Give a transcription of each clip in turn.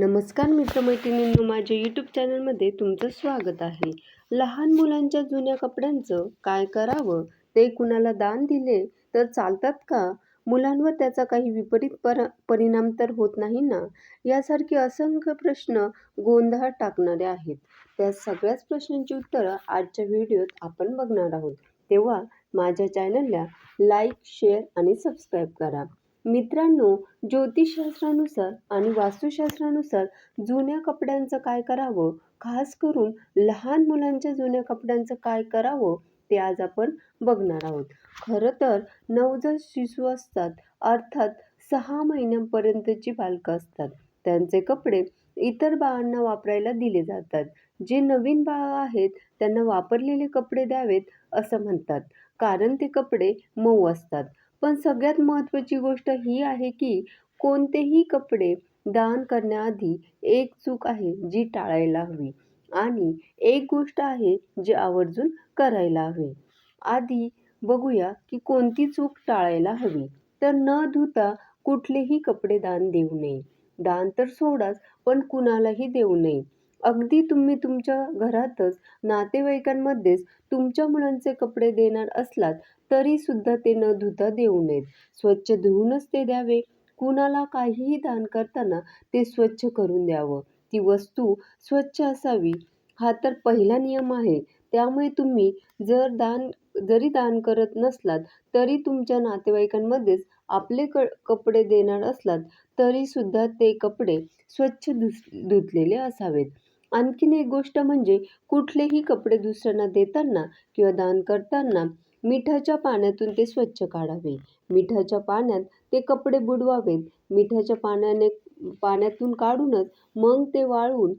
नमस्कार मित्रमैत्रिणींनो माझ्या यूट्यूब चॅनलमध्ये तुमचं स्वागत आहे. लहान मुलांच्या जुन्या कपड्यांचं काय करावं? ते कुणाला दान दिले तर चालतात का? मुलांवर त्याचा काही विपरीत पर परिणाम तर होत नाही ना? यासारखे असंख्य प्रश्न गोंधळात टाकणारे आहेत. त्या सगळ्याच प्रश्नांची उत्तरं आजच्या व्हिडिओत आपण बघणार आहोत. तेव्हा माझ्या चॅनलला लाईक शेअर आणि सबस्क्राईब करा. मित्रांनो ज्योतिषशास्त्रानुसार आणि वास्तुशास्त्रानुसार जुन्या कपड्यांचं काय करावं? खास करून लहान मुलांच्या जुन्या कपड्यांचं काय करावं? ते आज आपण बघणार आहोत. खरं तर नवजात शिशू असतात अर्थात सहा महिन्यांपर्यंतची बालकं असतात. त्यांचे कपडे इतर बाळांना वापरायला दिले जातात. जे नवीन बाळं आहेत त्यांना वापरलेले कपडे द्यावेत असं म्हणतात. कारण ते कपडे मऊ असतात. पण सगळ्यात महत्त्वाची गोष्ट ही आहे की कोणतेही कपडे दान करण्याआधी एक चूक आहे जी टाळायला हवी. आणि एक गोष्ट आहे जी आवर्जून करायला हवी. आधी बघूया की कोणती चूक टाळायला हवी. तर न धुता कुठलेही कपडे दान देऊ नये. दान तर सोडाच पण कुणालाही देऊ नये. अगदी तुम्ही तुमच्या घरातच नातेवाईकांमध्येच तुमच्या मुलांचे कपडे देणार असलात तरीसुद्धा ते न धुता देऊ नयेत. स्वच्छ धुवूनच ते द्यावे. कुणाला काहीही दान करताना ते स्वच्छ करून द्यावं. ती वस्तू स्वच्छ असावी. हा तर पहिला नियम आहे. त्यामुळे तुम्ही जर दान जरी दान करत नसलात तरी तुमच्या नातेवाईकांमध्येच आपले क कपडे देणार असलात तरीसुद्धा ते कपडे स्वच्छ धुस धुतलेले असावेत. आणखीन एक गोष्ट म्हणजे कुठलेही कपडे दुसऱ्यांना देताना किंवा दान करताना मिठाच्या पाण्यातून ते स्वच्छ काढावे. मिठाच्या पाण्यात ते कपडे बुडवावेत. मिठाच्या पाण्याने पाण्यातून काढूनच मग ते वाळवून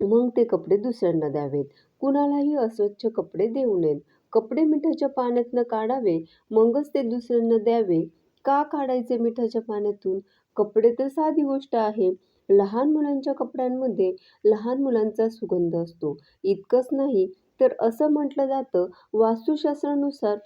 मग ते कपडे दुसऱ्यांना द्यावेत. कुणालाही अस्वच्छ कपडे देऊ नयेत. कपडे मिठाच्या पाण्यातनं काढावे मगच ते दुसऱ्यांना द्यावे. का काढायचे मिठाच्या पाण्यातून? कपडे तर साधी गोष्ट आहे. लहान मुलांच्या कपड्यांमध्ये लहान मुलांचा सुगंध असतो. इतकंच नाही तर असं म्हटलं जातं वास्तुशास्त्रानुसार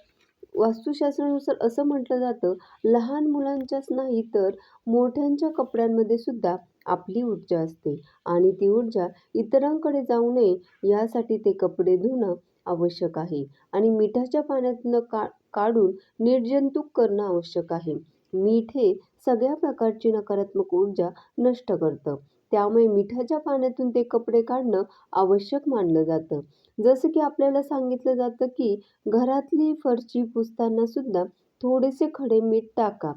वास्तुशास्त्रानुसार असं म्हटलं जातं लहान मुलांच्याच नाही तर मोठ्यांच्या कपड्यांमध्ये सुद्धा आपली ऊर्जा असते. आणि ती ऊर्जा इतरांकडे जाऊ नये यासाठी ते कपडे धुणं आवश्यक आहे. आणि मिठाच्या पाण्यातनं का काढून निर्जंतुक करणं आवश्यक आहे. मीठ हे सगळ्या प्रकारची नकारात्मक ऊर्जा नष्ट करतं. त्यामुळे मिठाच्या पाण्यातून ते कपडे काढणं आवश्यक मानलं जातं. जसं की आपल्याला सांगितलं जातं की घरातली फरशी पुसताना सुद्धा थोडेसे खडे मीठ टाका.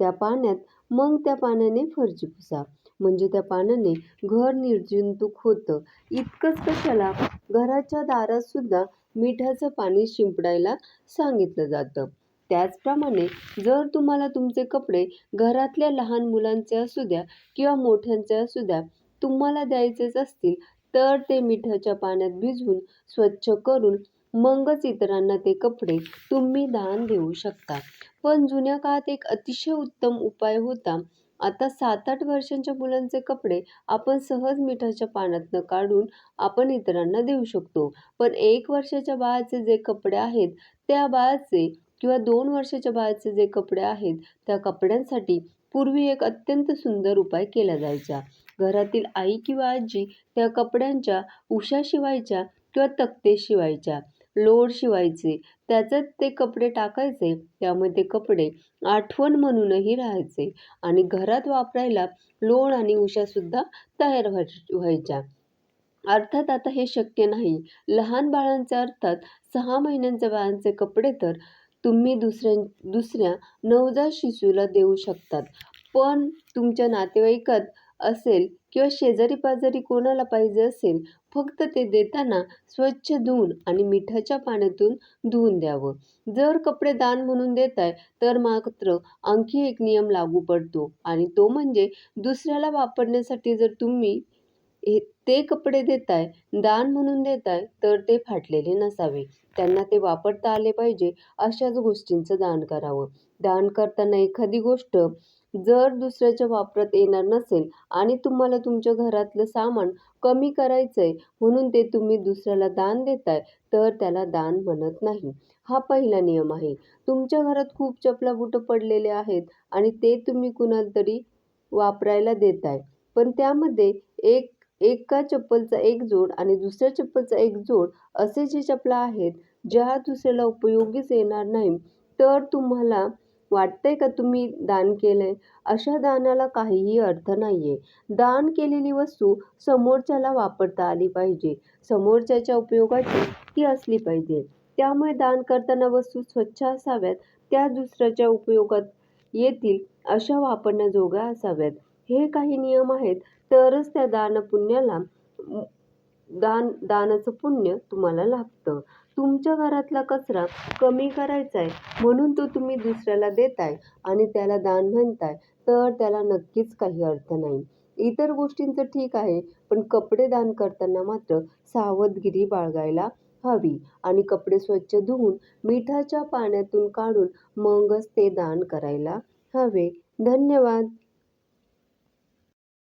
त्या पाण्यात मग त्या पाण्याने फरशी पुसा. म्हणजे त्या पाण्याने घर निर्जंतुक होतं. इतकंच कशाला घराच्या दारात सुद्धा मिठाचं पाणी शिंपडायला सांगितलं जातं. त्याचप्रमाणे जर तुम्हाला तुमचे कपडे घरातल्या लहान मुलांचे असू द्या किंवा मोठ्यांचे असू द्या तुम्हाला द्यायचेच असतील तर ते मिठाच्या पाण्यात भिजवून स्वच्छ करून मगच इतरांना ते कपडे तुम्ही दान देऊ शकता. पण जुन्या काळात एक अतिशय उत्तम उपाय होता. आता सात आठ वर्षांच्या मुलांचे कपडे आपण सहज मिठाच्या पाण्यातनं काढून आपण इतरांना देऊ शकतो. पण एक वर्षाच्या बाळाचे जे कपडे आहेत त्या बाळाचे किंवा दोन वर्षाच्या बाळाचे जे कपडे आहेत त्या कपड्यांसाठी पूर्वी एक अत्यंत सुंदर उपाय केला जायचा. घरातील आई किंवा आजी त्या कपड्यांच्या उशा शिवायच्या किंवा तक्ते शिवायच्या. लोड शिवायचे. त्याच्यात ते कपडे टाकायचे. त्यामुळे ते कपडे आठवण म्हणूनही राहायचे. आणि घरात वापरायला लोण आणि उशासुद्धा तयार व्हाय व्हायच्या. अर्थात आता हे शक्य नाही. लहान बाळांचे अर्थात सहा महिन्यांच्या बाळांचे कपडे तर तुम्ही दुसऱ्या दुसऱ्या नवजात शिशूला देऊ शकतात. पण तुमच्या नातेवाईकात असेल किंवा शेजारी पाजारी कोणाला पाहिजे असेल फक्त ते देताना स्वच्छ धुवून आणि मिठाच्या पाण्यातून धुवून द्यावं. जर कपडे दान म्हणून देत आहे तर मात्र आणखी एक नियम लागू पडतो. आणि तो म्हणजे दुसऱ्याला वापरण्यासाठी जर तुम्ही हे ते कपडे देत आहे दान म्हणून देत आहे तर ते फाटलेले नसावे. त्यांना ते वापरता आले पाहिजे अशाच गोष्टींचं दान करावं. दान करताना एखादी गोष्ट जर दुसऱ्याच्या वापरात येणार नसेल आणि तुम्हाला तुमच्या घरातलं सामान कमी करायचं आहे म्हणून ते तुम्ही दुसऱ्याला दान देताय तर त्याला दान म्हणत नाही. हा पहिला नियम आहे. तुमच्या घरात खूप चपला बुटं पडलेले आहेत आणि ते तुम्ही कुणाला तरी वापरायला देताय. पण त्यामध्ये एक एका चप्पलचा एक जोड आणि दुसऱ्या चप्पलचा एक जोड असे जे चपला आहेत ज्या दुसऱ्याला उपयोगीच येणार नाही तर तुम्हाला वाटतंय का तुम्ही दान केलंय? अशा दानाला काहीही अर्थ नाही आहे दान केलेली वस्तू समोरच्याला वापरता आली पाहिजे. समोरच्याच्या उपयोगाची ती असली पाहिजे. त्यामुळे दान करताना वस्तू स्वच्छ असाव्यात त्या दुसऱ्याच्या उपयोगात येतील अशा वापरण्याजोग्या असाव्यात. हे काही नियम आहेत तरच त्या दानपुण्याला दान दानाचं पुण्य तुम्हाला लाभतं. तुमच्या घरातला कचरा कमी करायचा आहे म्हणून तो तुम्ही दुसऱ्याला देताय आणि त्याला दान म्हणताय तर त्याला नक्कीच काही अर्थ नाही. इतर गोष्टींचं ठीक आहे पण कपडे दान करताना मात्र सावधगिरी बाळगायला हवी आणि कपडे स्वच्छ धुवून मिठाच्या पाण्यातून काढून मगच ते दान करायला हवे. धन्यवाद.